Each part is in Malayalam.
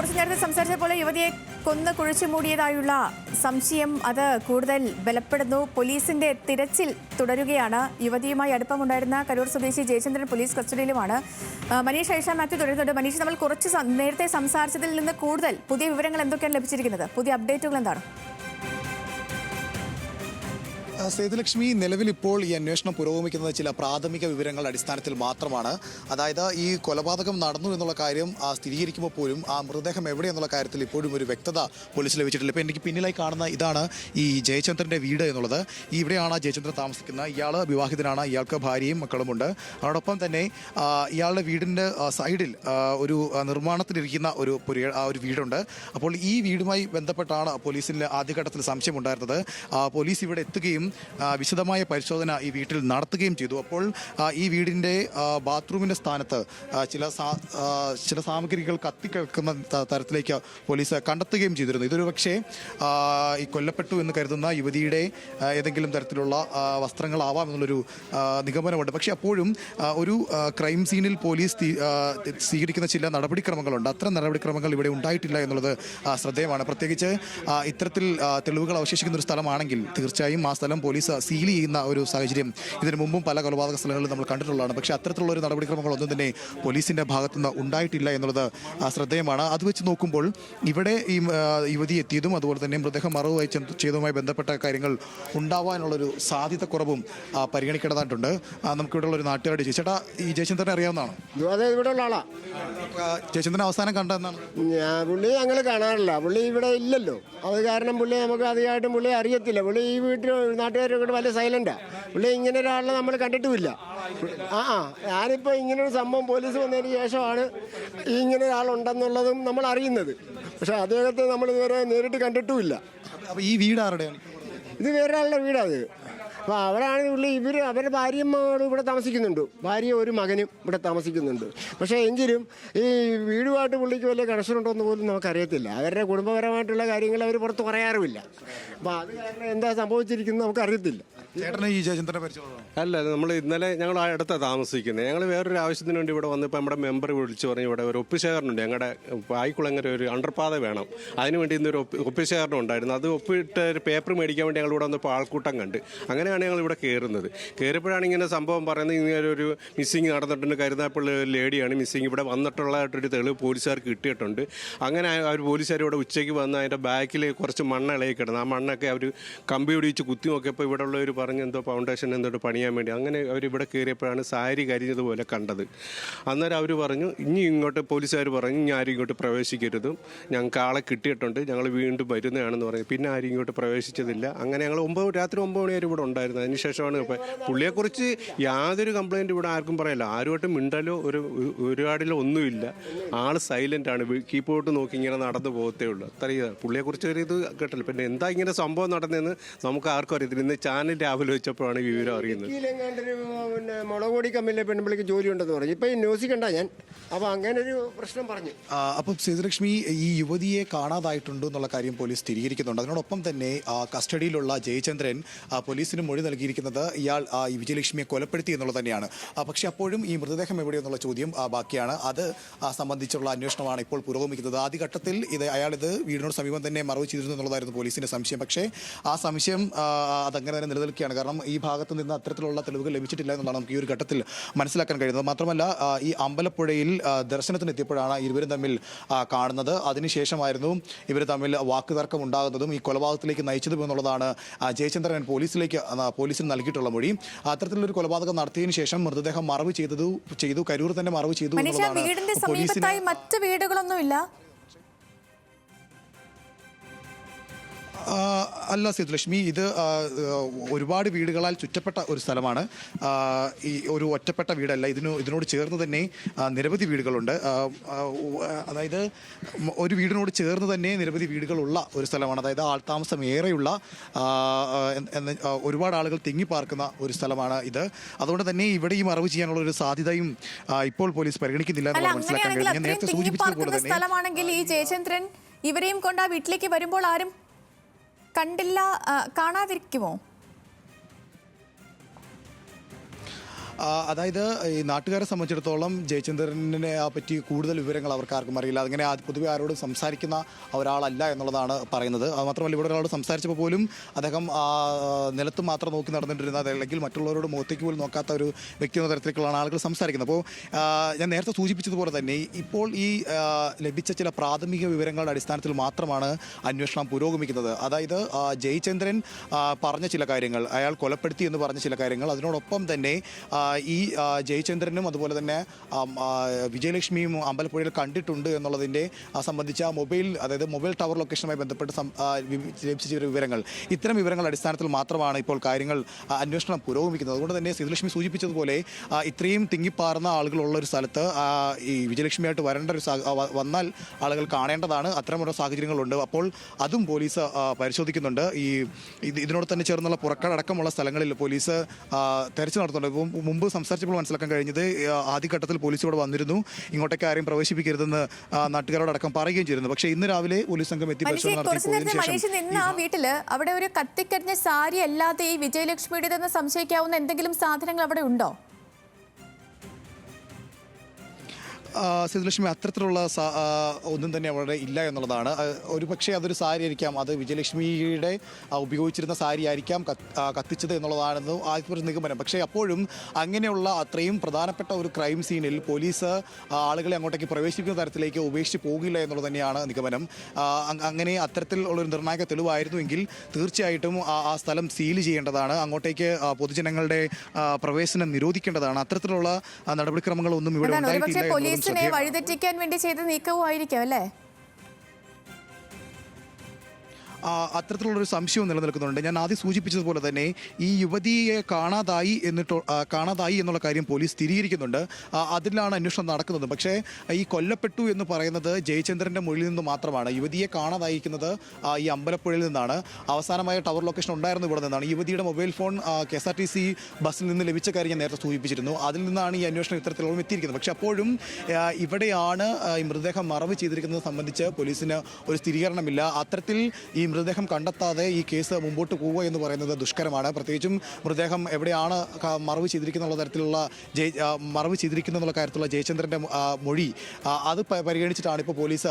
കുറച്ചു നേരത്തെ സംസാരിച്ച പോലെ യുവതിയെ കൊന്ന് കുഴിച്ചു മൂടിയതായുള്ള സംശയം അത് കൂടുതൽ ബലപ്പെടുന്നു. പോലീസിന്റെ തിരച്ചിൽ തുടരുകയാണ്. യുവതിയുമായി അടുപ്പമുണ്ടായിരുന്ന കരൂർ സ്വദേശി ജയചന്ദ്രൻ പോലീസ് കസ്റ്റഡിയിലുമാണ്. മനീഷ് ഐഷ മാത്യു തുടരുന്നുണ്ട്. മനീഷ് നമ്മൾ കുറച്ച് നേരത്തെ സംസാരിച്ചതിൽ നിന്ന് കൂടുതൽ പുതിയ വിവരങ്ങൾ എന്തൊക്കെയാണ് ലഭിച്ചിരിക്കുന്നത്? പുതിയ അപ്ഡേറ്റുകൾ എന്താണ്? സേതുലക്ഷ്മി നിലവിൽ ഇപ്പോൾ ഈ അന്വേഷണം പുരോഗമിക്കുന്നത് ചില പ്രാഥമിക വിവരങ്ങളുടെ അടിസ്ഥാനത്തിൽ മാത്രമാണ്. അതായത് ഈ കൊലപാതകം നടന്നു എന്നുള്ള കാര്യം ആ, സ്ഥിരീകരിക്കുമ്പോൾ പോലും ആ മൃതദേഹം എവിടെയെന്നുള്ള കാര്യത്തിൽ ഇപ്പോഴും ഒരു വ്യക്തത പോലീസ് ലഭിച്ചിട്ടില്ല. ഇപ്പോൾ എനിക്ക് പിന്നിലായി കാണുന്ന ഇതാണ് ഈ ജയചന്ദ്രന്റെ വീട് എന്നുള്ളത്. ഇവിടെയാണ് ജയചന്ദ്രൻ താമസിക്കുന്നത്. ഇയാൾ വിവാഹിതനാണ്. ഇയാൾക്ക് ഭാര്യയും മക്കളുമുണ്ട്. അതോടൊപ്പം തന്നെ ഇയാളുടെ വീടിന്റെ സൈഡിൽ ഒരു നിർമ്മാണത്തിലിരിക്കുന്ന ഒരു ഒരു വീടുണ്ട്. അപ്പോൾ ഈ വീടുമായി ബന്ധപ്പെട്ടാണ് പോലീസിന് ആദ്യഘട്ടത്തിൽ സംശയമുണ്ടായിരുന്നത്. പോലീസ് ഇവിടെ എത്തുകയും വിശദമായ പരിശോധന ഈ വീട്ടിൽ നടത്തുകയും ചെയ്തു. അപ്പോൾ ഈ വീടിന്റെ ബാത്റൂമിന്റെ സ്ഥാനത്ത് ചില ചില സാമഗ്രികൾ കത്തിക്കിടക്കുന്ന തരത്തിലേക്ക് പോലീസ് കണ്ടെത്തുകയും ചെയ്തിരുന്നു. ഇതൊരു പക്ഷേ ഈ കൊല്ലപ്പെട്ടു എന്ന് കരുതുന്ന യുവതിയുടെ ഏതെങ്കിലും തരത്തിലുള്ള വസ്ത്രങ്ങളാവാം എന്നുള്ളൊരു നിഗമനമുണ്ട്. പക്ഷേ അപ്പോഴും ഒരു ക്രൈം സീനിൽ പോലീസ് സ്വീകരിക്കുന്ന ചില നടപടിക്രമങ്ങളുണ്ട്. അത്തരം നടപടിക്രമങ്ങൾ ഇവിടെ ഉണ്ടായിട്ടില്ല എന്നുള്ളത് ശ്രദ്ധേയമാണ്. പ്രത്യേകിച്ച് ഇത്തരത്തിൽ തെളിവുകൾ അവശേഷിക്കുന്ന ഒരു സ്ഥലമാണെങ്കിൽ തീർച്ചയായും ആ സ്ഥലം പോലീസ് സീൽ ചെയ്യുന്ന ഒരു സാഹചര്യം ഇതിനു മുമ്പും പല കൊലപാതക സ്ഥലങ്ങളിൽ നമ്മൾ കണ്ടിട്ടുള്ളതാണ്. പക്ഷേ അത്തരത്തിലുള്ള ഒരു നടപടിക്രമങ്ങളൊന്നും തന്നെ പോലീസിന്റെ ഭാഗത്തുനിന്ന് ഉണ്ടായിട്ടില്ല എന്നുള്ളത് ശ്രദ്ധേയമാണ്. അത് വെച്ച് നോക്കുമ്പോൾ ഇവിടെ ഈ യുവതി എത്തിയതും അതുപോലെ തന്നെ മൃതദേഹം മറവുമായി ചെയ്തതുമായി ബന്ധപ്പെട്ട കാര്യങ്ങൾ ഉണ്ടാവാനുള്ളൊരു സാധ്യത കുറവും പരിഗണിക്കേണ്ടതായിട്ടുണ്ട്. നമുക്കിവിടെയുള്ള ഒരു നാട്ടുകാരുടെ ചേച്ചേട്ടാ ഈ ജയചന്ദ്രനെ അറിയാവുന്നതാണ്? അതെ ആളാ. ജയചന്ദ്രൻ അവസാനം കണ്ടെന്നാണ് പുള്ളി അങ്ങനെ കാണാറില്ല. പുള്ളി ഇവിടെ ഇല്ലല്ലോ. അത് കാരണം പുള്ളി നമുക്ക് അധികമായിട്ടും പുള്ളി അറിയത്തില്ല. പുള്ളി ഈ വീട്ടിൽ നാട്ടുകാരൊക്കെ വലിയ സൈലന്റാണ് പുള്ളി ഇങ്ങനെ ഒരാളെ നമ്മൾ കണ്ടിട്ടുമില്ല. ആ ഞാനിപ്പോൾ ഇങ്ങനൊരു സംഭവം പോലീസ് വന്നതിന് ശേഷമാണ് ഇങ്ങനെ ഒരാളുണ്ടെന്നുള്ളതും നമ്മൾ അറിയുന്നത്. പക്ഷെ അദ്ദേഹത്തെ നമ്മൾ ഇതുവരെ നേരിട്ട് കണ്ടിട്ടുമില്ല. അപ്പോൾ ഈ വീട് ആരുടെയാണ്? ഇത് വേറൊരാളുടെ വീടാത് അപ്പോൾ അവരാണെങ്കിൽ പുള്ളി ഇവർ അവരുടെ ഭാര്യമാരും ഇവിടെ താമസിക്കുന്നുണ്ട്. ഭാര്യ ഒരു മകനും ഇവിടെ താമസിക്കുന്നുണ്ട്. പക്ഷേ എങ്കിലും ഈ വീടുമായിട്ട് പുള്ളിക്ക് വലിയ കണക്ഷൻ ഉണ്ടോ എന്ന് പോലും നമുക്കറിയത്തില്ല. അവരുടെ കുടുംബപരമായിട്ടുള്ള കാര്യങ്ങൾ അവർ പുറത്ത് പറയാറുമില്ല. അപ്പോൾ അത് കാരണം എന്താ സംഭവിച്ചിരിക്കുന്നത് നമുക്കറിയത്തില്ല. അല്ല നമ്മൾ ഇന്നലെ ഞങ്ങൾ ആ അടുത്ത താമസിക്കുന്നത് ഞങ്ങൾ വേറൊരു ആവശ്യത്തിന് വേണ്ടി ഇവിടെ വന്നപ്പോൾ നമ്മുടെ മെമ്പർ വിളിച്ചു പറഞ്ഞു ഇവിടെ ഒരു ഒപ്പിശേഖരണം ഞങ്ങളുടെ പായിക്കുളങ്ങര ഒരു അണ്ടർപാത വേണം. അതിനുവേണ്ടി ഇന്നൊരു ഒപ്പുശേഖരണം ഉണ്ടായിരുന്നു. അത് ഒപ്പിട്ട് ഒരു പേപ്പർ മേടിക്കാൻ വേണ്ടി ഞങ്ങൾ ഇവിടെ വന്നപ്പോൾ ആൾക്കൂട്ടം കണ്ട്. അങ്ങനെയാണ് ഞങ്ങൾ ഇവിടെ കയറുന്നത് കയറിയപ്പോഴാണ് ഇങ്ങനെ സംഭവം പറയുന്നത് ഇങ്ങനെ ഒരു മിസ്സിങ് നടന്നിട്ടുണ്ട്. കരുതാപ്പുള്ള ഒരു ലേഡിയാണ് മിസ്സിങ്. ഇവിടെ വന്നിട്ടുള്ളതായിട്ടൊരു തെളിവ് പോലീസുകാർക്ക് കിട്ടിയിട്ടുണ്ട്. അങ്ങനെ ആ ഒരു പോലീസുകാർ ഇവിടെ ഉച്ചയ്ക്ക് വന്ന് അതിന്റെ ബാക്കിൽ കുറച്ച് മണ്ണ് ഇളകി കിടന്നു ആ മണ്ണൊക്കെ അവർ കമ്പി ഒടിച്ച് കുത്തി നോക്കിയപ്പോൾ ഇവിടെ ഉള്ളവർ പറഞ്ഞ് എന്തോ ഫൗണ്ടേഷൻ എന്തോ പണിയാൻ വേണ്ടി. അങ്ങനെ അവർ ഇവിടെ കയറിയപ്പോഴാണ് സാരി കരിഞ്ഞതുപോലെ കണ്ടത്. അന്നേരം അവർ പറഞ്ഞു ഇനി ഇങ്ങോട്ട് പോലീസുകാർ പറഞ്ഞു ഇനി ആരും ഇങ്ങോട്ട് പ്രവേശിക്കരുതും. ഞങ്ങൾക്ക് ആളെ കിട്ടിയിട്ടുണ്ട് ഞങ്ങൾ വീണ്ടും വരുന്നതാണെന്ന് പറഞ്ഞു. പിന്നെ ആരും ഇങ്ങോട്ട് പ്രവേശിച്ചതില്ല. അങ്ങനെ ഞങ്ങൾ ഒമ്പത് രാത്രി ഒമ്പത് മണി വരെ ഇവിടെ ഉണ്ടായിരുന്നു. അതിനുശേഷമാണ് പുള്ളിയെക്കുറിച്ച് യാതൊരു കംപ്ലൈന്റ് ഇവിടെ ആർക്കും പറയില്ല. ആരുമായിട്ടും മിണ്ടലോ ഒരു ഒരുപാടിലോ ഒന്നുമില്ല. ആൾ സൈലന്റാണ് കീപ്പോട്ട് നോക്കി ഇങ്ങനെ നടന്നു പോകത്തേ ഉള്ളൂ. അത്രയും പുള്ളിയെക്കുറിച്ച് ഒരു ഇത് കേട്ടല്ലോ. പിന്നെ എന്താ ഇങ്ങനെ സംഭവം നടന്നതെന്ന് നമുക്ക് ആർക്കും അറിയത്തില്ല. ഇന്ന് ചാനൽ രാവിലെ വെച്ചപ്പോഴാണ് ഈ വിവരം അറിയുന്നത്. പിന്നെ മുളകൊടി കമ്മിലെ പെൺപിള്ളിക്ക് ജോലി ഉണ്ടെന്ന് പറഞ്ഞു. ഇപ്പം ഈ ന്യൂസ് കണ്ട ഞാൻ. അപ്പോൾ അങ്ങനെ ഒരു പ്രശ്നം പറഞ്ഞു. ആ, അപ്പം സേതുലക്ഷ്മി ഈ യുവതിയെ കാണാതായിട്ടുണ്ട് എന്നുള്ള കാര്യം പോലീസ് സ്ഥിരീകരിക്കുന്നുണ്ട്. അതിനോടൊപ്പം തന്നെ ആ, കസ്റ്റഡിയിലുള്ള ജയചന്ദ്രൻ ആ, പോലീസിന് മൊഴി നൽകിയിരിക്കുന്നത് ഇയാൾ ആ, ഈ വിജയലക്ഷ്മിയെ കൊലപ്പെടുത്തി എന്നുള്ളത് തന്നെയാണ്. ആ, പക്ഷേ അപ്പോഴും ഈ മൃതദേഹം എവിടെയെന്നുള്ള ചോദ്യം ആ, ബാക്കിയാണ്. അത് ആ, സംബന്ധിച്ചുള്ള അന്വേഷണമാണ് ഇപ്പോൾ പുരോഗമിക്കുന്നത് ആദ്യഘട്ടത്തിൽ ഇത് അയാൾ ഇത് വീടിനോട് സമീപം തന്നെ മറവ് ചെയ്തിരുന്നു എന്നുള്ളതായിരുന്നു പോലീസിന്റെ സംശയം. പക്ഷേ ആ സംശയം ആ, അതങ്ങനെ തന്നെ നിലനിൽക്കുകയാണ് കാരണം ഈ ഭാഗത്ത് നിന്ന് അത്തരത്തിലുള്ള തെളിവുകൾ ലഭിച്ചിട്ടില്ല എന്നുള്ളതാണ് നമുക്ക് ഈ ഒരു ഘട്ടത്തിൽ മനസ്സിലാക്കാൻ കഴിയുന്നത്. മാത്രമല്ല ഈ അമ്പലപ്പുഴയിൽ ദർശനത്തിന് എത്തിയപ്പോഴാണ് ഇരുവരും തമ്മിൽ കാണുന്നത്. അതിനുശേഷമായിരുന്നു ഇവർ തമ്മിൽ വാക്കുതർക്കം ഉണ്ടാകുന്നതും ഈ കൊലപാതകത്തിലേക്ക് നയിച്ചതും എന്നുള്ളതാണ് ജയചന്ദ്രൻ പോലീസിലേക്ക് പോലീസിന് നൽകിയിട്ടുള്ള മൊഴി. അത്തരത്തിലൊരു കൊലപാതകം നടത്തിയതിനു ശേഷം മൃതദേഹം മറവ് ചെയ്തു ചെയ്തു കരൂർ തന്നെ മറവ് ചെയ്തു എന്നുള്ളതാണ് പോലീസിന് മറ്റ് വീടുകളൊന്നുമില്ല? അല്ല സേതുലക്ഷ്മി ഇത് ഒരുപാട് വീടുകളാൽ ചുറ്റപ്പെട്ട ഒരു സ്ഥലമാണ്. ഈ ഒരു ഒറ്റപ്പെട്ട വീടല്ല ഇതിന് ഇതിനോട് ചേർന്ന് തന്നെ നിരവധി വീടുകളുണ്ട്. അതായത് ഒരു വീടിനോട് ചേർന്ന് തന്നെ നിരവധി വീടുകളുള്ള ഒരു സ്ഥലമാണ്. അതായത് ആൾതാമസം ഏറെയുള്ള ഒരുപാട് ആളുകൾ തിങ്ങിപ്പാർക്കുന്ന ഒരു സ്ഥലമാണ് ഇത്. അതുകൊണ്ട് തന്നെ ഇവിടെ ഈ മറവ് ചെയ്യാനുള്ള ഒരു സാധ്യതയും ഇപ്പോൾ പോലീസ് പരിഗണിക്കുന്നില്ല എന്ന് മനസ്സിലാക്കാൻ കഴിഞ്ഞു ഞാൻ നേരത്തെ സൂചിപ്പിച്ചതുപോലെ പോലെ തന്നെ സ്ഥലമാണെങ്കിൽ ഈ ജയചന്ദ്രൻ ഇവരെയും കൊണ്ട് ആ വീട്ടിലേക്ക് വരുമ്പോൾ ആരും കണ്ടില്ല കാണാതിരിക്കുമോ? അതായത് ഈ നാട്ടുകാരെ സംബന്ധിച്ചിടത്തോളം ജയചന്ദ്രനെ പറ്റി കൂടുതൽ വിവരങ്ങൾ അവർക്ക് ആർക്കും അറിയില്ല. അങ്ങനെ പൊതുവെ ആരോടും സംസാരിക്കുന്ന ഒരാളല്ല എന്നുള്ളതാണ് പറയുന്നത്. മാത്രമല്ല ഇവിടെ ഒരാളോട് സംസാരിച്ചപ്പോൾ പോലും അദ്ദേഹം നിലത്ത് മാത്രം നോക്കി നടന്നിട്ടിരുന്ന അല്ലെങ്കിൽ മറ്റുള്ളവരോട് മുഖത്തേക്ക് പോലും നോക്കാത്ത ഒരു വ്യക്തി എന്ന തരത്തിലേക്കുള്ള ആളുകൾ സംസാരിക്കുന്നത്. അപ്പോൾ ഞാൻ നേരത്തെ സൂചിപ്പിച്ചതുപോലെ തന്നെ ഇപ്പോൾ ഈ ലഭിച്ച ചില പ്രാഥമിക വിവരങ്ങളുടെ അടിസ്ഥാനത്തിൽ മാത്രമാണ് അന്വേഷണം പുരോഗമിക്കുന്നത്. അതായത് ജയചന്ദ്രൻ പറഞ്ഞ ചില കാര്യങ്ങൾ അയാൾ കൊലപ്പെടുത്തി എന്ന് പറഞ്ഞ ചില കാര്യങ്ങൾ അതിനോടൊപ്പം തന്നെ ഈ ജയചന്ദ്രനും അതുപോലെ തന്നെ വിജയലക്ഷ്മിയും അമ്പലപ്പുഴയിൽ കണ്ടിട്ടുണ്ട് എന്നുള്ളതിന്റെ സംബന്ധിച്ച മൊബൈൽ അതായത് മൊബൈൽ ടവർ ലൊക്കേഷനുമായി ബന്ധപ്പെട്ട് ലഭിച്ച വിവരങ്ങൾ. ഇത്തരം വിവരങ്ങൾ അടിസ്ഥാനത്തിൽ മാത്രമാണ് ഇപ്പോൾ കാര്യങ്ങൾ അന്വേഷണം പുരോഗമിക്കുന്നത്. അതുകൊണ്ട് തന്നെ സീതലക്ഷ്മി സൂചിപ്പിച്ചതുപോലെ ഇത്രയും തിങ്ങിപ്പാറുന്ന ആളുകളുള്ള ഒരു സ്ഥലത്ത് ഈ വിജയലക്ഷ്മിയായിട്ട് വരേണ്ട ഒരു വന്നാൽ ആളുകൾ കാണേണ്ടതാണ്. അത്തരമുള്ള സാഹചര്യങ്ങളുണ്ട്. അപ്പോൾ അതും പോലീസ് പരിശോധിക്കുന്നുണ്ട്. ഈ ഇതിനോട് തന്നെ ചേർന്നുള്ള പുറക്കടക്കമുള്ള സ്ഥലങ്ങളിൽ പോലീസ് തെരച്ചു നടത്തുന്നുണ്ട്. ഇപ്പം മുമ്പ് സംസാരിച്ചപ്പോൾ മനസ്സിലാക്കാൻ കഴിഞ്ഞത് ആദ്യഘട്ടത്തിൽ പോലീസ് ഇവിടെ വന്നിരുന്നു. ഇങ്ങോട്ടേക്ക് ആരെയും പ്രവേശിപ്പിക്കരുതെന്ന് നാട്ടുകാരോട് നാട്ടുകാരോടക്കം പറയുകയും ചെയ്തിരുന്നു. പക്ഷേ ഇന്ന് രാവിലെ പോലീസ് സംഘം എത്തി ആ വീട്ടിൽ അവിടെ ഒരു കത്തിക്കരിഞ്ഞ സാരി അല്ലാതെ ഈ വിജയലക്ഷ്മിയുടേതെന്ന് സംശയിക്കാവുന്ന എന്തെങ്കിലും സാധനങ്ങൾ അവിടെ ഉണ്ടോ? ആ, സേതുലക്ഷ്മി അത്തരത്തിലുള്ള ഒന്നും തന്നെ അവിടെ ഇല്ല എന്നുള്ളതാണ്. ഒരു പക്ഷേ അതൊരു സാരി ആയിരിക്കാം അത് വിജയലക്ഷ്മിയുടെ ഉപയോഗിച്ചിരുന്ന സാരി ആയിരിക്കാം കത്തിച്ചത് എന്നുള്ളതാണെന്ന് ആദ്യത്തെ ഒരു നിഗമനം പക്ഷേ അപ്പോഴും അങ്ങനെയുള്ള അത്രയും പ്രധാനപ്പെട്ട ഒരു ക്രൈം സീനിൽ പോലീസ് ആളുകളെ അങ്ങോട്ടേക്ക് പ്രവേശിക്കുന്ന തരത്തിലേക്ക് ഉപേക്ഷിച്ച് പോകില്ല എന്നുള്ളത് തന്നെയാണ് നിഗമനം. അങ്ങനെ അത്തരത്തിലുള്ള ഒരു നിർണായക തെളിവായിരുന്നുവെങ്കിൽ തീർച്ചയായിട്ടും ആ സ്ഥലം സീൽ ചെയ്യേണ്ടതാണ്. അങ്ങോട്ടേക്ക് പൊതുജനങ്ങളുടെ പ്രവേശനം നിരോധിക്കേണ്ടതാണ്. അത്തരത്തിലുള്ള നടപടിക്രമങ്ങളൊന്നും ഇവിടെ ഉണ്ടായിട്ടില്ല ശ്രദ്ധേയമാണ്. വഴിതെറ്റിക്കാൻ വേണ്ടി ചെയ്ത നീക്കവും ആയിരിക്കും അല്ലേ അത്തരത്തിലുള്ളൊരു സംശയവും നിലനിൽക്കുന്നുണ്ട്. ഞാൻ ആദ്യം സൂചിപ്പിച്ചതുപോലെ തന്നെ ഈ യുവതിയെ കാണാതായി എന്നിട്ട് കാണാതായി എന്നുള്ള കാര്യം പോലീസ് സ്ഥിരീകരിക്കുന്നുണ്ട്. അതിലാണ് അന്വേഷണം നടക്കുന്നത്. പക്ഷേ ഈ കൊല്ലപ്പെട്ടു എന്ന് പറയുന്നത് ജയചന്ദ്രന്റെ മൊഴിയിൽ നിന്ന് മാത്രമാണ്. യുവതിയെ കാണാതായിരിക്കുന്നത് ഈ അമ്പലപ്പുഴയിൽ നിന്നാണ്. അവസാനമായ ടവർ ലൊക്കേഷൻ ഉണ്ടായിരുന്നു ഇവിടെ നിന്നാണ്. യുവതിയുടെ mobile phone K S R T C ബസ്സിൽ നിന്ന് ലഭിച്ച കാര്യം ഞാൻ നേരത്തെ സൂചിപ്പിച്ചിരുന്നു. അതിൽ നിന്നാണ് ഈ അന്വേഷണം ഇത്തരത്തിലുള്ള എത്തിയിരിക്കുന്നത്. പക്ഷേ അപ്പോഴും ഇവിടെയാണ് ഈ മൃതദേഹം മറവ് ചെയ്തിരിക്കുന്നത് സംബന്ധിച്ച് പോലീസിന് ഒരു സ്ഥിരീകരണമില്ല. അത്തരത്തിൽ ഈ മൃതദേഹം കണ്ടെത്താതെ ഈ കേസ് മുമ്പോട്ട് പോവുക എന്ന് പറയുന്നത് ദുഷ്കരമാണ്. പ്രത്യേകിച്ചും മൃതദേഹം എവിടെയാണ് മറവ് ചെയ്തിരിക്കുന്ന തരത്തിലുള്ള ജയ മറവ് ചെയ്തിരിക്കുന്ന കാര്യത്തിലുള്ള ജയചന്ദ്രന്റെ മൊഴി അത് പരിഗണിച്ചിട്ടാണ് ഇപ്പോൾ പോലീസ്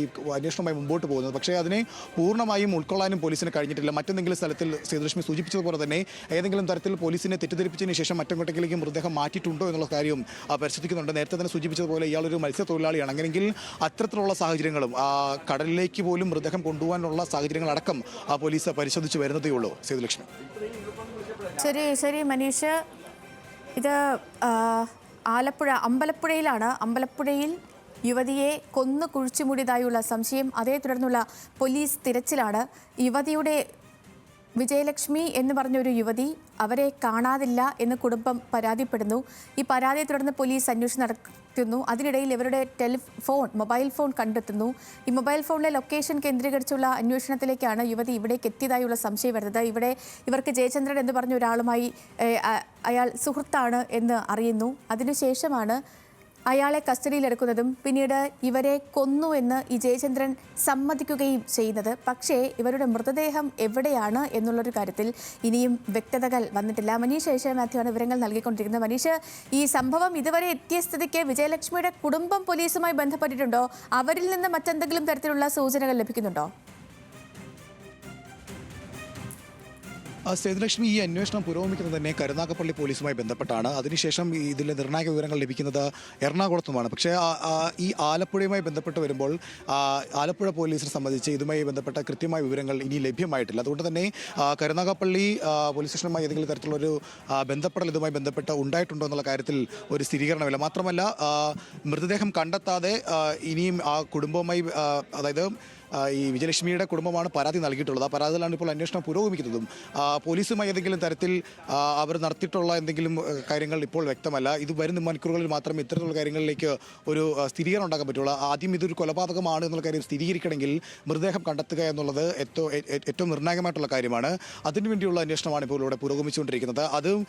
ഈ അന്വേഷണവുമായി മുമ്പോട്ട് പോകുന്നത്. പക്ഷേ അതിനെ പൂർണമായും ഉൾക്കൊള്ളാനും പോലീസിന് കഴിഞ്ഞിട്ടില്ല. മറ്റെന്തെങ്കിലും സ്ഥലത്തിൽ ശ്രീലക്ഷ്മി സൂചിപ്പിച്ചതുപോലെ തന്നെ ഏതെങ്കിലും തരത്തിൽ പോലീസിനെ തെറ്റിദ്ധരിപ്പിച്ചതിന് ശേഷം മറ്റെങ്ങോട്ടെങ്കിലും മൃതദേഹം മാറ്റിയിട്ടുണ്ടോ എന്നുള്ള കാര്യം പരിശോധിക്കുന്നുണ്ട്. നേരത്തെ തന്നെ സൂചിപ്പിച്ചതുപോലെ ഇയാളൊരു മത്സ്യത്തൊഴിലാളിയാണ്. അങ്ങനെയെങ്കിൽ അത്തരത്തിലുള്ള സാഹചര്യങ്ങളും കടലിലേക്ക് പോലും മൃതദേഹം കൊണ്ടുപോകാനുള്ള സാഹചര്യങ്ങളടക്കം ആ പോലീസ് പരിശോധിച്ച് വരുന്നതേ ഉള്ളൂ. സേതുലക്ഷ്മി ശരി ശരി മനീഷ്. ഇത് ആലപ്പുഴ അമ്പലപ്പുഴയിലാണ്. അമ്പലപ്പുഴയിൽ യുവതിയെ കൊന്നു കുഴിച്ചുമൂടിയതായുള്ള സംശയം അതേ തുടർന്നുള്ള പോലീസ് തിരച്ചിലാണ്. യുവതിയുടെ വിജയലക്ഷ്മി എന്ന് പറഞ്ഞൊരു യുവതി അവരെ കാണാതില്ല എന്ന് കുടുംബം പരാതിപ്പെടുന്നു. ഈ പരാതിയെ തുടർന്ന് പോലീസ് അന്വേഷണം നടത്തുന്നു. അതിനിടയിൽ ഇവരുടെ ടെലിഫോൺ മൊബൈൽ ഫോൺ കണ്ടെത്തുന്നു. ഈ മൊബൈൽ ഫോണിലെ ലൊക്കേഷൻ കേന്ദ്രീകരിച്ചുള്ള അന്വേഷണത്തിലേക്കാണ് യുവതി ഇവിടേക്ക് എത്തിയതായുള്ള സംശയം വരുന്നത്. ഇവിടെ ഇവർക്ക് ജയചന്ദ്രൻ എന്ന് പറഞ്ഞ ഒരാളുമായി അയാൾ സുഹൃത്താണ് എന്ന് അറിയുന്നു. അതിനുശേഷമാണ് അയാളെ കസ്റ്റഡിയിലെടുക്കുന്നതും പിന്നീട് ഇവരെ കൊന്നു എന്ന് ഈ ജയചന്ദ്രൻ സമ്മതിക്കുകയും ചെയ്യുന്നത്. പക്ഷേ ഇവരുടെ മൃതദേഹം എവിടെയാണ് എന്നുള്ളൊരു കാര്യത്തിൽ ഇനിയും വ്യക്തതകൾ വന്നിട്ടില്ല. മനീഷ് ഏഷ്യ മാത്യുവാണ് വിവരങ്ങൾ നൽകിക്കൊണ്ടിരിക്കുന്നത്. മനീഷ് ഈ സംഭവം ഇതുവരെ എത്തിയ സ്ഥിതിക്ക് വിജയലക്ഷ്മിയുടെ കുടുംബം പോലീസുമായി ബന്ധപ്പെട്ടിട്ടുണ്ടോ? അവരിൽ നിന്ന് മറ്റെന്തെങ്കിലും തരത്തിലുള്ള സൂചനകൾ ലഭിക്കുന്നുണ്ടോ? സേതുലക്ഷ്മി ഈ അന്വേഷണം പുരോഗമിക്കുന്നത് തന്നെ കരുനാഗപ്പള്ളി പോലീസുമായി ബന്ധപ്പെട്ടാണ്. അതിനുശേഷം ഇതിലെ നിർണായക വിവരങ്ങൾ ലഭിക്കുന്നത് എറണാകുളത്തുമാണ്. പക്ഷേ ഈ ആലപ്പുഴയുമായി ബന്ധപ്പെട്ട് വരുമ്പോൾ ആലപ്പുഴ പോലീസിനെ സംബന്ധിച്ച് ഇതുമായി ബന്ധപ്പെട്ട കൃത്യമായ വിവരങ്ങൾ ഇനി ലഭ്യമായിട്ടില്ല. അതുകൊണ്ട് തന്നെ കരുനാഗപ്പള്ളി പോലീസ് സ്റ്റേഷനുമായി ഏതെങ്കിലും തരത്തിലുള്ളൊരു ബന്ധപ്പെടൽ ഇതുമായി ബന്ധപ്പെട്ട് ഉണ്ടായിട്ടുണ്ടോ എന്നുള്ള കാര്യത്തിൽ ഒരു സ്ഥിരീകരണമില്ല. മാത്രമല്ല മൃതദേഹം കണ്ടെത്താതെ ഇനിയും ആ കുടുംബവുമായി അതായത് ഈ വിജയലക്ഷ്മിയുടെ കുടുംബമാണ് പരാതി നൽകിയിട്ടുള്ളത്. ആ പരാതിയിലാണ് ഇപ്പോൾ അന്വേഷണം പുരോഗമിക്കുന്നതും. പോലീസുമായി ഏതെങ്കിലും തരത്തിൽ അവർ നടത്തിയിട്ടുള്ള എന്തെങ്കിലും കാര്യങ്ങൾ ഇപ്പോൾ വ്യക്തമല്ല. ഇത് വരുന്ന മണിക്കൂറുകളിൽ മാത്രമേ ഇത്തരത്തിലുള്ള കാര്യങ്ങളിലേക്ക് ഒരു സ്ഥിരീകരണം ഉണ്ടാക്കാൻ പറ്റുള്ളൂ. ആദ്യം ഇതൊരു കൊലപാതകമാണ് എന്നുള്ള കാര്യം സ്ഥിരീകരിക്കണമെങ്കിൽ മൃതദേഹം കണ്ടെത്തുക എന്നുള്ളത് ഏറ്റവും ഏറ്റവും നിർണായകമായിട്ടുള്ള കാര്യമാണ്. അതിനുവേണ്ടിയുള്ള അന്വേഷണമാണ് ഇപ്പോൾ ഇവിടെ പുരോഗമിച്ചുകൊണ്ടിരിക്കുന്നത്. അതും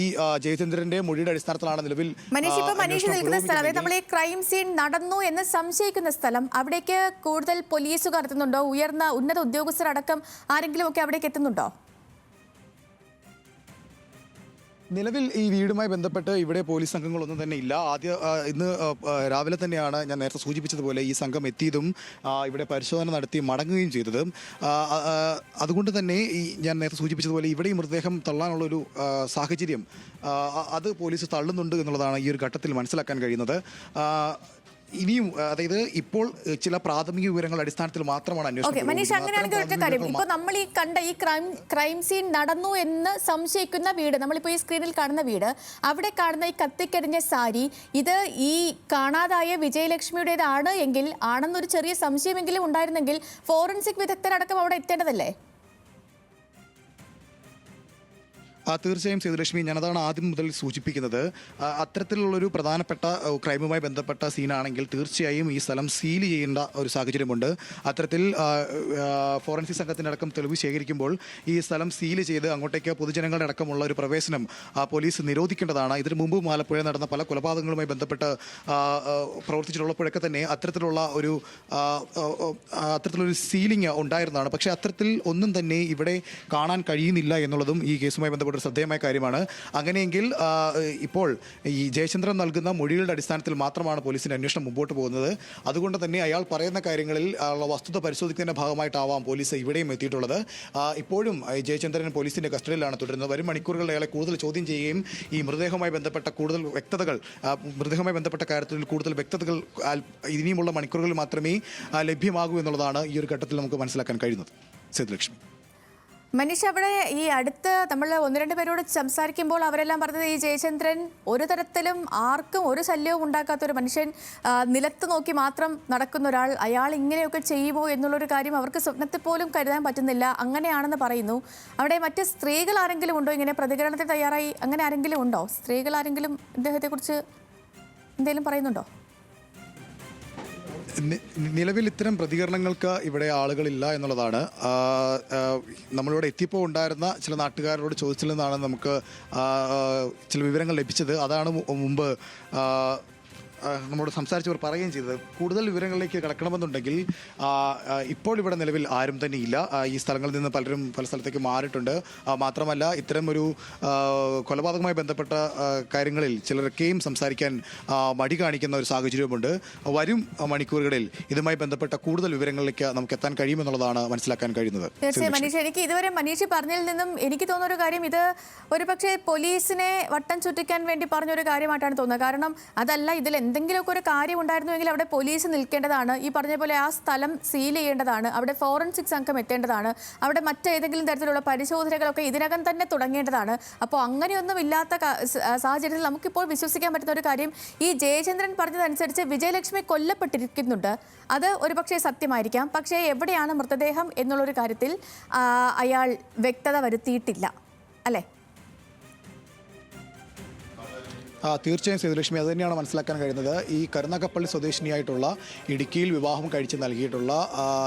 ഈ ജയചന്ദ്രന്റെ മൊഴിയുടെ അടിസ്ഥാനത്തിലാണ് നിലവിൽ മനീഷ് നിൽക്കുന്ന സ്ഥലം നമ്മൾ ഈ ക്രൈം സീൻ നടന്നു എന്ന് സംശയിക്കുന്ന സ്ഥലം അവിടേക്ക് കൂടുതൽ പോലീസുകാർ എത്തുന്നുണ്ടോ? ഉയർന്ന ഉന്നത ഉദ്യോഗസ്ഥരടക്കം ആരെങ്കിലും ഒക്കെ അവിടേക്ക് എത്തുന്നുണ്ടോ? നിലവിൽ ഈ വീടുമായി ബന്ധപ്പെട്ട് ഇവിടെ പോലീസ് സംഘങ്ങളൊന്നും തന്നെ ഇല്ല. ആദ്യ ഇന്ന് രാവിലെ തന്നെയാണ് ഞാൻ നേരത്തെ സൂചിപ്പിച്ചതുപോലെ ഈ സംഘം എത്തിയതും ഇവിടെ പരിശോധന നടത്തി മടങ്ങുകയും ചെയ്തത്. അതുകൊണ്ട് തന്നെ ഈ ഞാൻ നേരത്തെ സൂചിപ്പിച്ചതുപോലെ ഇവിടെ ഈ മൃതദേഹം തള്ളാനുള്ളൊരു സാഹചര്യം അത് പോലീസ് തള്ളുന്നുണ്ട് എന്നുള്ളതാണ് ഈ ഒരു ഘട്ടത്തിൽ മനസ്സിലാക്കാൻ കഴിയുന്നത്. ഇനിയും അതായത് ഇപ്പോൾ ചില പ്രാഥമിക വിവരങ്ങൾ അടിസ്ഥാനത്തിൽ മാത്രമാണ് അന്വേഷണം മനീഷ് അങ്ങനെയാണെങ്കിൽ ഒരു കാര്യം. ഇപ്പൊ നമ്മൾ ഈ കണ്ട ഈ ക്രൈം ക്രൈം സീൻ നടന്നു എന്ന് സംശയിക്കുന്ന വീട് നമ്മളിപ്പോ ഈ സ്ക്രീനിൽ കാണുന്ന വീട് അവിടെ കാണുന്ന ഈ കത്തിക്കരിഞ്ഞ സാരി ഇത് ഈ കാണാതായ വിജയലക്ഷ്മിയുടേതാണ് എങ്കിൽ ആണെന്നൊരു ചെറിയ സംശയമെങ്കിലും ഉണ്ടായിരുന്നെങ്കിൽ ഫോറൻസിക് വിദഗ്ധരടക്കം അവിടെ എത്തേണ്ടതല്ലേ? തീർച്ചയായും സേതുലക്ഷ്മി ഞാനതാണ് ആദ്യം മുതൽ സൂചിപ്പിക്കുന്നത്. അത്തരത്തിലുള്ളൊരു പ്രധാനപ്പെട്ട ക്രൈമുമായി ബന്ധപ്പെട്ട സീനാണെങ്കിൽ തീർച്ചയായും ഈ സ്ഥലം സീൽ ചെയ്യേണ്ട ഒരു സാഹചര്യമുണ്ട്. അത്തരത്തിൽ ഫോറൻസിക് സംഘത്തിന്റെ അടക്കം തെളിവ് ശേഖരിക്കുമ്പോൾ ഈ സ്ഥലം സീൽ ചെയ്ത് അങ്ങോട്ടേക്ക് പൊതുജനങ്ങളുടെ അടക്കമുള്ള ഒരു പ്രവേശനം പോലീസ് നിരോധിക്കേണ്ടതാണ്. ഇതിനു മുമ്പ് ആലപ്പുഴ നടന്ന പല കൊലപാതകങ്ങളുമായി ബന്ധപ്പെട്ട് പ്രവർത്തിച്ചിട്ടുള്ളപ്പോഴൊക്കെ തന്നെ അത്തരത്തിലുള്ള ഒരു അത്തരത്തിലൊരു സീലിംഗ് ഉണ്ടായിരുന്നതാണ്. പക്ഷേ അത്തരത്തിൽ ഒന്നും തന്നെ ഇവിടെ കാണാൻ കഴിയുന്നില്ല എന്നുള്ളതും ഈ കേസുമായി ബന്ധപ്പെട്ട ഒരു ശ്രദ്ധേയമായ കാര്യമാണ്. അങ്ങനെയെങ്കിൽ ഇപ്പോൾ ഈ ജയചന്ദ്രൻ നൽകുന്ന മൊഴികളുടെ അടിസ്ഥാനത്തിൽ മാത്രമാണ് പോലീസിന്റെ അന്വേഷണം മുമ്പോട്ട് പോകുന്നത്. അതുകൊണ്ട് തന്നെ അയാൾ പറയുന്ന കാര്യങ്ങളിൽ ഉള്ള വസ്തുത പരിശോധിക്കുന്നതിന്റെ ഭാഗമായിട്ടാവാം പോലീസ് ഇവിടെയും എത്തിയിട്ടുള്ളത്. ഇപ്പോഴും ജയചന്ദ്രൻ പോലീസിന്റെ കസ്റ്റഡിയിലാണ് തുടരുന്നത്. വരും മണിക്കൂറുകളിൽ അയാളെ കൂടുതൽ ചോദ്യം ചെയ്യുകയും ഈ മൃതദേഹവുമായി ബന്ധപ്പെട്ട കൂടുതൽ വ്യക്തതകൾ മൃതദേഹവുമായി ബന്ധപ്പെട്ട കാര്യത്തിൽ കൂടുതൽ വ്യക്തതകൾ ഇനിയുമുള്ള മണിക്കൂറുകളിൽ മാത്രമേ ലഭ്യമാകൂ എന്നുള്ളതാണ് ഈ ഒരു ഘട്ടത്തിൽ നമുക്ക് മനസ്സിലാക്കാൻ കഴിയുന്നത്. സേതുലക്ഷ്മി. മനീഷ് അവിടെ ഈ അടുത്ത് നമ്മൾ ഒന്ന് രണ്ട് പേരോട് സംസാരിക്കുമ്പോൾ അവരെല്ലാം പറഞ്ഞത് ഈ ജയചന്ദ്രൻ ഒരു തരത്തിലും ആർക്കും ഒരു ശല്യവും ഉണ്ടാക്കാത്ത ഒരു മനുഷ്യൻ നിലത്ത് നോക്കി മാത്രം നടക്കുന്ന ഒരാൾ അയാൾ ഇങ്ങനെയൊക്കെ ചെയ്യുമോ എന്നുള്ളൊരു കാര്യം അവർക്ക് സ്വപ്നത്തിൽ പോലും കരുതാൻ പറ്റുന്നില്ല. അങ്ങനെയാണെന്ന് പറയുന്നു. അവിടെ മറ്റ് സ്ത്രീകൾ ആരെങ്കിലും ഉണ്ടോ? ഇങ്ങനെ പ്രതികരണത്തിന് തയ്യാറായി അങ്ങനെ ആരെങ്കിലും ഉണ്ടോ? സ്ത്രീകൾ ആരെങ്കിലും ഇദ്ദേഹത്തെക്കുറിച്ച് എന്തെങ്കിലും പറയുന്നുണ്ടോ? നിലവിൽ ഇത്തരം പ്രതികരണങ്ങൾക്ക് ഇവിടെ ആളുകളില്ല എന്നുള്ളതാണ്. നമ്മളിവിടെ എത്തിയപ്പോൾ ഉണ്ടായിരുന്ന ചില നാട്ടുകാരോട് ചോദിച്ചില്ലെന്നാണ് നമുക്ക് ചില വിവരങ്ങൾ ലഭിച്ചത്. അതാണ് മുമ്പ് നമ്മോട് സംസാരിച്ചവർ പറയുകയും ചെയ്തത്. കൂടുതൽ വിവരങ്ങളിലേക്ക് കിടക്കണമെന്നുണ്ടെങ്കിൽ ഇപ്പോൾ ഇവിടെ നിലവിൽ ആരും തന്നെ ഇല്ല. ഈ സ്ഥലങ്ങളിൽ നിന്ന് പലരും പല സ്ഥലത്തേക്ക് മാറിയിട്ടുണ്ട്. മാത്രമല്ല ഇത്തരം ഒരു കൊലപാതകമായി കൊലപാതകവുമായി ബന്ധപ്പെട്ട കാര്യങ്ങളിൽ ചിലരൊക്കെയും സംസാരിക്കാൻ മടി കാണിക്കുന്ന ഒരു സാഹചര്യമുണ്ട് വരും മണിക്കൂറുകളിൽ ഇതുമായി ബന്ധപ്പെട്ട കൂടുതൽ വിവരങ്ങളിലേക്ക് നമുക്ക് എത്താൻ കഴിയുമെന്നുള്ളതാണ് മനസ്സിലാക്കാൻ കഴിയുന്നത്. തീർച്ചയായും മനീഷ്. എനിക്ക് ഇതുവരെ മനീഷ് പറഞ്ഞതിൽ നിന്നും എനിക്ക് തോന്നുന്ന ഒരു കാര്യം ഇത് ഒരു പക്ഷേ പോലീസിനെ വട്ടം ചുറ്റിക്കാൻ വേണ്ടി പറഞ്ഞൊരു കാര്യമായിട്ടാണ് തോന്നുന്നത്. കാരണം അതല്ല ഇതിൽ എന്തെങ്കിലുമൊക്കെ ഒരു കാര്യം ഉണ്ടായിരുന്നുവെങ്കിൽ അവിടെ പോലീസ് നിൽക്കേണ്ടതാണ്. ഈ പറഞ്ഞ പോലെ ആ സ്ഥലം സീൽ ചെയ്യേണ്ടതാണ്. അവിടെ ഫോറൻസിക് സംഘം എത്തേണ്ടതാണ്. അവിടെ മറ്റേതെങ്കിലും തരത്തിലുള്ള പരിശോധനകളൊക്കെ ഇതിനകം തന്നെ തുടങ്ങേണ്ടതാണ്. അപ്പോൾ അങ്ങനെയൊന്നും ഇല്ലാത്ത സാഹചര്യത്തിൽ നമുക്കിപ്പോൾ വിശ്വസിക്കാൻ പറ്റുന്ന ഒരു കാര്യം ഈ ജയചന്ദ്രൻ പറഞ്ഞതനുസരിച്ച് വിജയലക്ഷ്മി കൊല്ലപ്പെട്ടിരിക്കുന്നുണ്ട്. അത് ഒരുപക്ഷെ സത്യമായിരിക്കാം. പക്ഷേ എവിടെയാണ് മൃതദേഹം എന്നുള്ളൊരു കാര്യത്തിൽ അയാൾ വ്യക്തത വരുത്തിയിട്ടില്ല. അല്ലേ? തീർച്ചയായും സേതുലക്ഷ്മി അത് തന്നെയാണ് മനസ്സിലാക്കാൻ കഴിയുന്നത്. ഈ കരുനാഗപ്പള്ളി സ്വദേശിനിയായിട്ടുള്ള ഇടുക്കിയിൽ വിവാഹം കഴിച്ച് നൽകിയിട്ടുള്ള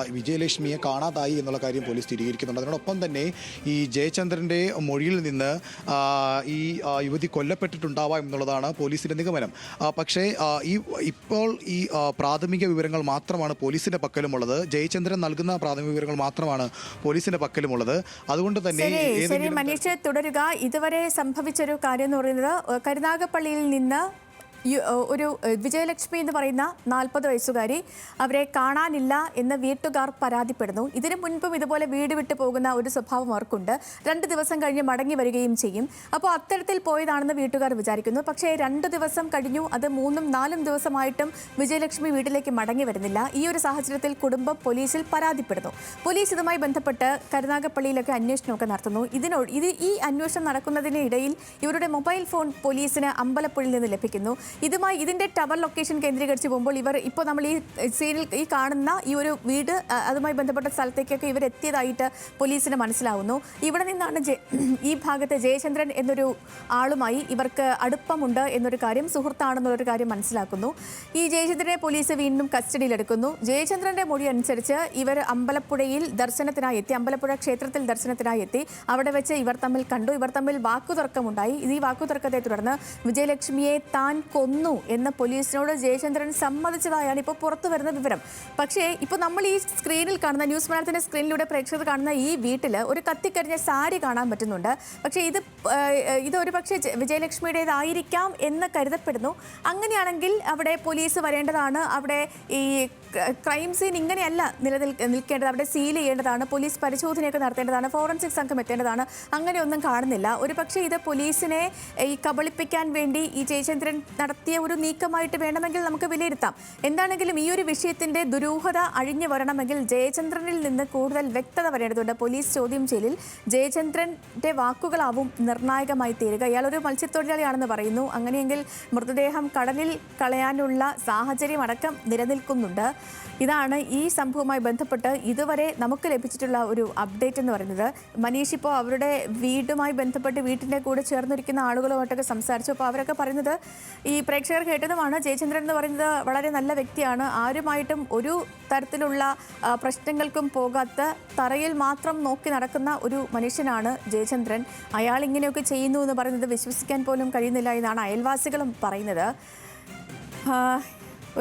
വിജയലക്ഷ്മിയെ കാണാതായി എന്നുള്ള കാര്യം പോലീസ് സ്ഥിരീകരിക്കുന്നുണ്ട്. അതിനോടൊപ്പം തന്നെ ഈ ജയചന്ദ്രന്റെ മൊഴിയിൽ നിന്ന് ഈ യുവതി കൊല്ലപ്പെട്ടിട്ടുണ്ടാവാം എന്നുള്ളതാണ് പോലീസിന്റെ നിഗമനം. പക്ഷേ ഈ ഇപ്പോൾ ഈ പ്രാഥമിക വിവരങ്ങൾ മാത്രമാണ് പോലീസിന്റെ പക്കലുമുള്ളത്. ജയചന്ദ്രൻ നൽകുന്ന പ്രാഥമിക വിവരങ്ങൾ മാത്രമാണ് പോലീസിന്റെ പക്കലുമുള്ളത്. അതുകൊണ്ട് തന്നെ തുടരുക. ഇതുവരെ സംഭവിച്ചൊരു കാര്യം എന്ന് പറയുന്നത് ഏഹ്, കരുനാഗപ്പള്ളിയിൽ നിന്ന് യു- ഏഹ്, ഒരു വിജയലക്ഷ്മി എന്ന് പറയുന്ന നാൽപ്പത് വയസ്സുകാരി അവരെ കാണാനില്ല എന്ന് വീട്ടുകാർ പരാതിപ്പെടുന്നു. ഇതിനു മുൻപും ഇതുപോലെ വീട് വിട്ടു പോകുന്ന ഒരു സ്വഭാവം അവർക്കുണ്ട്. രണ്ട് ദിവസം കഴിഞ്ഞ് മടങ്ങി വരികയും ചെയ്യും. അപ്പോൾ അത്തരത്തിൽ പോയതാണെന്ന് വീട്ടുകാർ വിചാരിക്കുന്നു. പക്ഷേ രണ്ട് ദിവസം കഴിഞ്ഞു അത് മൂന്നും നാലും ദിവസമായിട്ടും വിജയലക്ഷ്മി വീട്ടിലേക്ക് മടങ്ങി വരുന്നില്ല. ഈ ഒരു സാഹചര്യത്തിൽ കുടുംബം പോലീസിൽ പരാതിപ്പെടുന്നു. പോലീസ് ഇതുമായി ബന്ധപ്പെട്ട് കരുനാഗപ്പള്ളിയിലൊക്കെ അന്വേഷണമൊക്കെ നടത്തുന്നു. ഇതിനോട് ഇത് ഈ അന്വേഷണം നടക്കുന്നതിനിടയിൽ ഇവരുടെ മൊബൈൽ ഫോൺ പോലീസിന് അമ്പലപ്പുഴയിൽ നിന്ന് ലഭിക്കുന്നു. ഇതുമായി ഇതിന്റെ ടവർ ലൊക്കേഷൻ കേന്ദ്രീകരിച്ച് പോകുമ്പോൾ ഇവർ ഇപ്പോൾ നമ്മൾ ഈ സീനിൽ ഈ കാണുന്ന ഈ ഒരു വീട് അതുമായി ബന്ധപ്പെട്ട സ്ഥലത്തേക്കൊക്കെ ഇവർ എത്തിയതായിട്ട് പോലീസിന് മനസ്സിലാവുന്നു. ഇവിടെ നിന്നാണ് ഈ ഭാഗത്തെ ജയചന്ദ്രൻ എന്നൊരു ആളുമായി ഇവർക്ക് അടുപ്പമുണ്ട് എന്നൊരു കാര്യം സുഹൃത്താണെന്നുള്ളൊരു കാര്യം മനസ്സിലാക്കുന്നു. ഈ ജയചന്ദ്രനെ പോലീസ് വീണ്ടും കസ്റ്റഡിയിലെടുക്കുന്നു. ജയചന്ദ്രന്റെ മൊഴി അനുസരിച്ച് ഇവർ അമ്പലപ്പുഴയിൽ ദർശനത്തിനായി എത്തി അമ്പലപ്പുഴ ക്ഷേത്രത്തിൽ ദർശനത്തിനായി എത്തി. അവിടെ വെച്ച് ഇവർ തമ്മിൽ കണ്ടു. ഇവർ തമ്മിൽ വാക്കുതർക്കമുണ്ടായി. ഈ വാക്കുതർക്കത്തെ തുടർന്ന് വിജയലക്ഷ്മിയെ താൻ കൊന്നു എന്ന് പോലീസിനോട് ജയചന്ദ്രൻ സമ്മതിച്ചതായാണ് ഇപ്പോൾ പുറത്തു വരുന്ന വിവരം. പക്ഷേ ഇപ്പോൾ നമ്മൾ ഈ സ്ക്രീനിൽ കാണുന്ന ന്യൂസ് മലയാളത്തിന്റെ സ്ക്രീനിലൂടെ പ്രേക്ഷകർ കാണുന്ന ഈ വീട്ടിൽ ഒരു കത്തിക്കരിഞ്ഞ സാരി കാണാൻ പറ്റുന്നുണ്ട്. പക്ഷേ ഇത് ഇത് പക്ഷേ വിജയലക്ഷ്മിയുടേതായിരിക്കാം എന്ന് കരുതപ്പെടുന്നു. അങ്ങനെയാണെങ്കിൽ അവിടെ പോലീസ് വരേണ്ടതാണ്. അവിടെ ഈ ക്രൈം സീൻ ഇങ്ങനെയല്ല നിലനിൽ നിൽക്കേണ്ടത്. അവിടെ സീൽ ചെയ്യേണ്ടതാണ് പോലീസ് പരിശോധനയൊക്കെ നടത്തേണ്ടതാണ് ഫോറൻസിക് സംഘം എത്തേണ്ടതാണ്. അങ്ങനെയൊന്നും കാണുന്നില്ല. ഒരു പക്ഷേ ഇത് പോലീസിനെ ഈ കബളിപ്പിക്കാൻ വേണ്ടി ഈ ജയചന്ദ്രൻ നടത്തിയ ഒരു നീക്കമായിട്ട് വേണമെങ്കിൽ നമുക്ക് വിലയിരുത്താം. എന്താണെങ്കിലും ഈ ഒരു വിഷയത്തിന്റെ ദുരൂഹത അഴിഞ്ഞു വരണമെങ്കിൽ ജയചന്ദ്രനിൽ നിന്ന് കൂടുതൽ വ്യക്തത വരേണ്ടതുണ്ട്. പോലീസ് ചോദ്യം ചെയ്യലിൽ ജയചന്ദ്രന്റെ വാക്കുകളാവും നിർണായകമായി തീരുക. ഇയാളൊരു മത്സ്യത്തൊഴിലാളിയാണെന്ന് പറയുന്നു. അങ്ങനെയെങ്കിൽ മൃതദേഹം കടലിൽ കളയാനുള്ള സാഹചര്യം അടക്കം നിലനിൽക്കുന്നുണ്ട്. ഇതാണ് ഈ സംഭവവുമായി ബന്ധപ്പെട്ട് ഇതുവരെ നമുക്ക് ലഭിച്ചിട്ടുള്ള ഒരു അപ്ഡേറ്റ് എന്ന് പറയുന്നത്. മനീഷ് ഇപ്പോൾ അവരുടെ വീടുമായി ബന്ധപ്പെട്ട് വീട്ടിന്റെ കൂടെ ചേർന്നിരിക്കുന്ന ആളുകളുമായിട്ടൊക്കെ സംസാരിച്ചു. അപ്പോൾ അവരൊക്കെ പറയുന്നത് ഈ പ്രേക്ഷകർ കേട്ടതുമാണ്. ജയചന്ദ്രൻ എന്ന് പറയുന്നത് വളരെ നല്ല വ്യക്തിയാണ്. ആരുമായിട്ടും ഒരു തരത്തിലുള്ള പ്രശ്നങ്ങൾക്കും പോകാത്ത തറയിൽ മാത്രം നോക്കി നടക്കുന്ന ഒരു മനുഷ്യനാണ് ജയചന്ദ്രൻ. അയാൾ ഇങ്ങനെയൊക്കെ ചെയ്യുന്നു എന്ന് പറയുന്നത് വിശ്വസിക്കാൻ പോലും കഴിയുന്നില്ല എന്നാണ് അയൽവാസികളും പറയുന്നത്.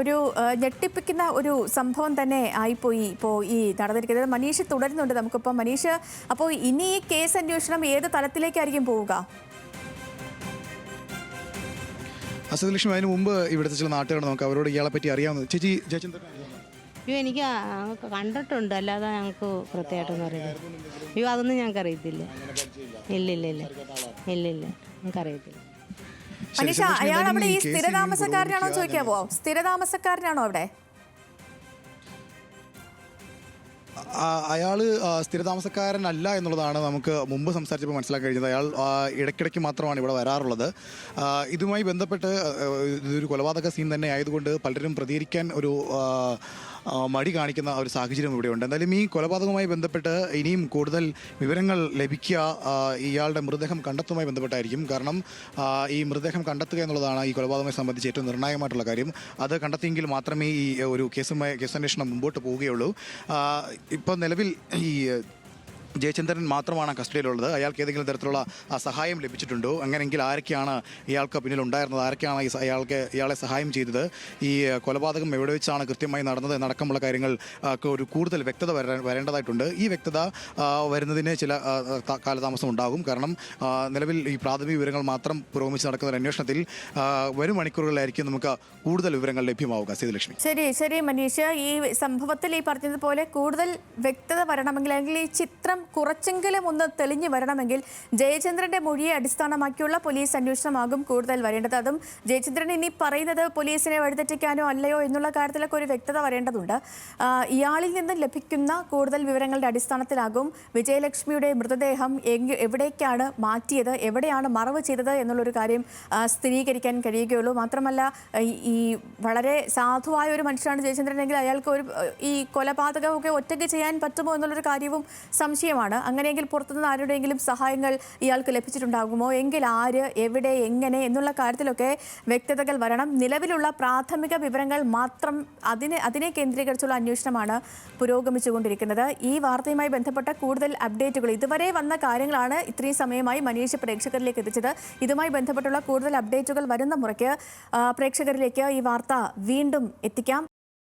ഒരു ഞെട്ടിപ്പിക്കുന്ന ഒരു സംഭവം തന്നെ ആയിപ്പോയി ഇപ്പോൾ ഈ നടന്നിരിക്കുന്നത് മനീഷ് തുടരുന്നുണ്ട് നമുക്കിപ്പോൾ മനീഷ് അപ്പോൾ ഇനി ഈ കേസ് അന്വേഷണം ഏത് തലത്തിലേക്കായിരിക്കും പോവുക? അസതലക്ഷ്മി അതിന് മുമ്പ് ഇവിടുത്തെ ചില നാട്ടുകാർ നമുക്ക് അവരോട് ഇയാളെ പറ്റി അറിയാവുന്നത്. ചേച്ചി ജയചന്ദ്രൻ അയ്യോ എനിക്ക് കണ്ടിട്ടുണ്ട്. അല്ലാതെ ഞങ്ങൾക്ക് പ്രത്യേകമായിട്ടൊന്നും അറിയില്ല അയ്യോ അതൊന്നും ഞങ്ങൾക്ക് അറിയത്തില്ല ഇല്ല ഇല്ല ഇല്ല ഇല്ല ഇല്ല ഞങ്ങൾക്ക് അറിയത്തില്ല മനീഷ അയാൾ അവിടെ ഈ സ്ഥിരതാമസക്കാരനാണോ ചോദിക്കാവോ? സ്ഥിരതാമസക്കാരനാണോ അവിടെ? ആ, സ്ഥിരതാമസക്കാരനല്ല എന്നുള്ളതാണ് നമുക്ക് മുമ്പ് സംസാരിച്ചപ്പോൾ മനസ്സിലാക്കാൻ കഴിഞ്ഞത് അയാൾ ഇടയ്ക്കിടയ്ക്ക് മാത്രമാണ് ഇവിടെ വരാറുള്ളത്. ഇതുമായി ബന്ധപ്പെട്ട് ഇതൊരു കൊലപാതക സീൻ തന്നെ ആയതുകൊണ്ട് പലരും പ്രതികരിക്കാൻ ഒരു മടി കാണിക്കുന്ന ഒരു സാഹചര്യം ഇവിടെ ഉണ്ട് എന്തായാലും ഈ കൊലപാതകവുമായി ബന്ധപ്പെട്ട് ഇനിയും കൂടുതൽ വിവരങ്ങൾ ലഭിക്കുക ഇയാളുടെ മൃതദേഹം കണ്ടെത്തുമായി ബന്ധപ്പെട്ടായിരിക്കും. കാരണം ഈ മൃതദേഹം കണ്ടെത്തുക എന്നുള്ളതാണ് ഈ കൊലപാതകവുമായി സംബന്ധിച്ച് ഏറ്റവും നിർണായകമായിട്ടുള്ള കാര്യം. അത് കണ്ടെത്തിയെങ്കിൽ മാത്രമേ ഈ ഒരു കേസുമായി കേസന്വേഷണം മുമ്പോട്ട് പോവുകയുള്ളൂ. ഇപ്പോൾ നിലവിൽ ഈ ജയചന്ദ്രൻ മാത്രമാണ് കസ്റ്റഡിയിലുള്ളത്. അയാൾക്ക് ഏതെങ്കിലും തരത്തിലുള്ള സഹായം ലഭിച്ചിട്ടുണ്ടോ? അങ്ങനെയെങ്കിൽ ആരൊക്കെയാണ് ഇയാൾക്ക് പിന്നിൽ ഉണ്ടായിരുന്നത് ആരൊക്കെയാണ് അയാൾക്ക് ഇയാളെ സഹായം ചെയ്തത്? ഈ കൊലപാതകം എവിടെ വെച്ചാണ് കൃത്യമായി നടന്നത് എന്നടക്കമുള്ള കാര്യങ്ങൾ ഒരു കൂടുതൽ വ്യക്തത വരേണ്ടതായിട്ടുണ്ട്. ഈ വ്യക്തത വരുന്നതിന് ചില കാലതാമസം ഉണ്ടാകും. കാരണം നിലവിൽ ഈ പ്രാഥമിക വിവരങ്ങൾ മാത്രം പുരോഗമിച്ച് നടക്കുന്ന അന്വേഷണത്തിൽ വരും മണിക്കൂറുകളിലായിരിക്കും നമുക്ക് കൂടുതൽ വിവരങ്ങൾ ലഭ്യമാവുക. സീതലക്ഷ്മി ശരി ശരി മനീഷ്. ഈ സംഭവത്തിൽ ഈ പറഞ്ഞതുപോലെ കൂടുതൽ വ്യക്തത വരണമെങ്കിൽ അല്ലെങ്കിൽ ഈ ചിത്രം കുറച്ചെങ്കിലും ഒന്ന് തെളിഞ്ഞു വരണമെങ്കിൽ ജയചന്ദ്രന്റെ മൊഴിയെ അടിസ്ഥാനമാക്കിയുള്ള പോലീസ് അന്വേഷണമാകും കൂടുതൽ വരേണ്ടത്. അതും ജയചന്ദ്രൻ ഇനി പറയുന്നത് പോലീസിനെ വഴിതെറ്റിക്കാനോ അല്ലയോ എന്നുള്ള കാര്യത്തിലൊക്കെ ഒരു വ്യക്തത വരേണ്ടതുണ്ട്. ഇയാളിൽ നിന്ന് ലഭിക്കുന്ന കൂടുതൽ വിവരങ്ങളുടെ അടിസ്ഥാനത്തിലാകും വിജയലക്ഷ്മിയുടെ മൃതദേഹം എവിടേക്കാണ് മാറ്റിയത് എവിടെയാണ് മറവ് ചെയ്തത് എന്നുള്ളൊരു കാര്യം സ്ഥിരീകരിക്കാൻ കഴിയുകയുള്ളൂ. മാത്രമല്ല ഈ- വളരെ സാധുവായ ഒരു മനുഷ്യനാണ് ജയചന്ദ്രനെങ്കിൽ അയാൾക്ക് ഒരു ഈ കൊലപാതകമൊക്കെ ഒറ്റയ്ക്ക് ചെയ്യാൻ പറ്റുമോ എന്നുള്ളൊരു കാര്യവും സംശയമാണ് അങ്ങനെയെങ്കിൽ പുറത്തുനിന്ന് ആരുടെയെങ്കിലും സഹായങ്ങൾ ഇയാൾക്ക് ലഭിച്ചിട്ടുണ്ടാകുമോ? എങ്കിൽ ആര് എവിടെ എങ്ങനെ എന്നുള്ള കാര്യത്തിലൊക്കെ വ്യക്തതകൾ വരണം. നിലവിലുള്ള പ്രാഥമിക വിവരങ്ങൾ മാത്രം അതിനെ അതിനെ കേന്ദ്രീകരിച്ചുള്ള അന്വേഷണമാണ് പുരോഗമിച്ചുകൊണ്ടിരിക്കുന്നത്. ഈ വാർത്തയുമായി ബന്ധപ്പെട്ട കൂടുതൽ അപ്ഡേറ്റുകൾ ഇതുവരെ വന്ന കാര്യങ്ങളാണ് ഇത്രയും സമയമായി മനീഷ് പ്രേക്ഷകരിലേക്ക് എത്തിച്ചത്. ഇതുമായി ബന്ധപ്പെട്ടുള്ള കൂടുതൽ അപ്ഡേറ്റുകൾ വരുന്ന മുറയ്ക്ക് പ്രേക്ഷകരിലേക്ക് ഈ വാർത്ത വീണ്ടും എത്തിക്കാം.